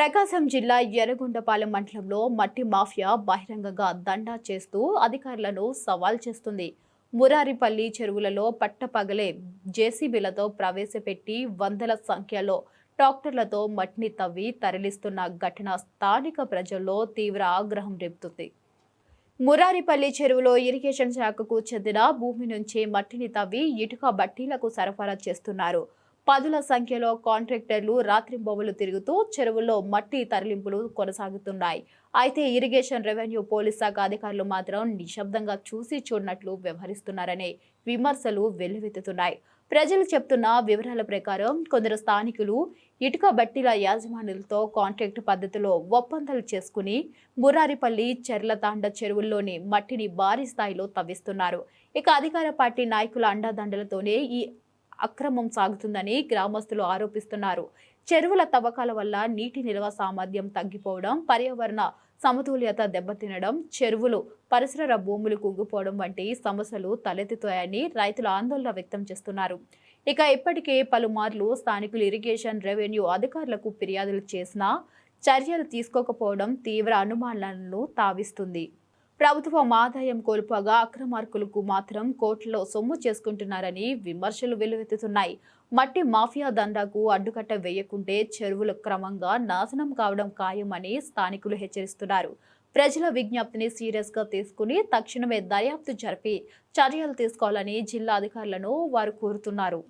ప్రకాశం జిల్లా ఎర్రగొండపాలెం మండలంలో మట్టి మాఫియా బహిరంగంగా దండా చేస్తూ అధికారులను సవాల్ చేస్తుంది. మురారిపల్లి చెరువులలో పట్టపగలే జేసీబీలతో ప్రవేశపెట్టి వందల సంఖ్యలో ట్రాక్టర్లతో మట్టిని తవ్వి తరలిస్తున్న ఘటన స్థానిక ప్రజల్లో తీవ్ర ఆగ్రహం రేపుతుంది. మురారిపల్లి చెరువులో ఇరిగేషన్ శాఖకు చెందిన భూమి నుంచి మట్టిని తవ్వి ఇటుక బట్టీలకు సరఫరా చేస్తున్నారు. పదుల సంఖ్యలో కాంట్రాక్టర్లు రాత్రింబొమ్మలు తిరుగుతూ చెరువుల్లో మట్టి తరలింపులు కొనసాగుతున్నాయి. అయితే ఇరిగేషన్ రెవెన్యూ పోలీస్ శాఖ అధికారులు మాత్రం నిశ్శబ్దంగా చూసి చూడనట్లు వ్యవహరిస్తున్నారనే విమర్శలు వెల్లువెత్తుతున్నాయి. ప్రజలు చెప్తున్న వివరాల ప్రకారం కొందరు స్థానికులు ఇటుక బట్టీల యాజమానులతో కాంట్రాక్ట్ పద్ధతిలో ఒప్పందాలు చేసుకుని మురారిపల్లి చెర్లతాండ చెరువుల్లోని మట్టిని భారీ స్థాయిలో తవ్విస్తున్నారు. ఇక అధికార పార్టీ నాయకుల అండదండలతోనే ఈ అక్రమం సాగుతుందని గ్రామస్తులు ఆరోపిస్తున్నారు. చెరువుల తవ్వకాల వల్ల నీటి నిల్వ సామర్థ్యం తగ్గిపోవడం పర్యావరణ సమతుల్యత దెబ్బతినడం చెరువులు పరిసర భూములు కుంగిపోవడం వంటి సమస్యలు తలెత్తుతాయని రైతులు ఆందోళన వ్యక్తం చేస్తున్నారు. ఇక ఇప్పటికే పలుమార్లు స్థానికులు ఇరిగేషన్ రెవెన్యూ అధికారులకు ఫిర్యాదులు చేసినా చర్యలు తీసుకోకపోవడం తీవ్ర అనుమానాలను తావిస్తుంది. ప్రభుత్వం ఆదాయం కోల్పోగా అక్రమార్కులకు మాత్రం కోట్లలో సొమ్ము చేసుకుంటున్నారని విమర్శలు వెల్లువెత్తుతున్నాయి. మట్టి మాఫియా దండాకు అడ్డుకట్ట వేయకుంటే చెరువులు క్రమంగా నాశనం కావడం ఖాయమని స్థానికులు హెచ్చరిస్తున్నారు. ప్రజల విజ్ఞప్తిని సీరియస్గా తీసుకుని తక్షణమే దర్యాప్తు జరిపి చర్యలు తీసుకోవాలని జిల్లా అధికారులను వారు కోరుతున్నారు.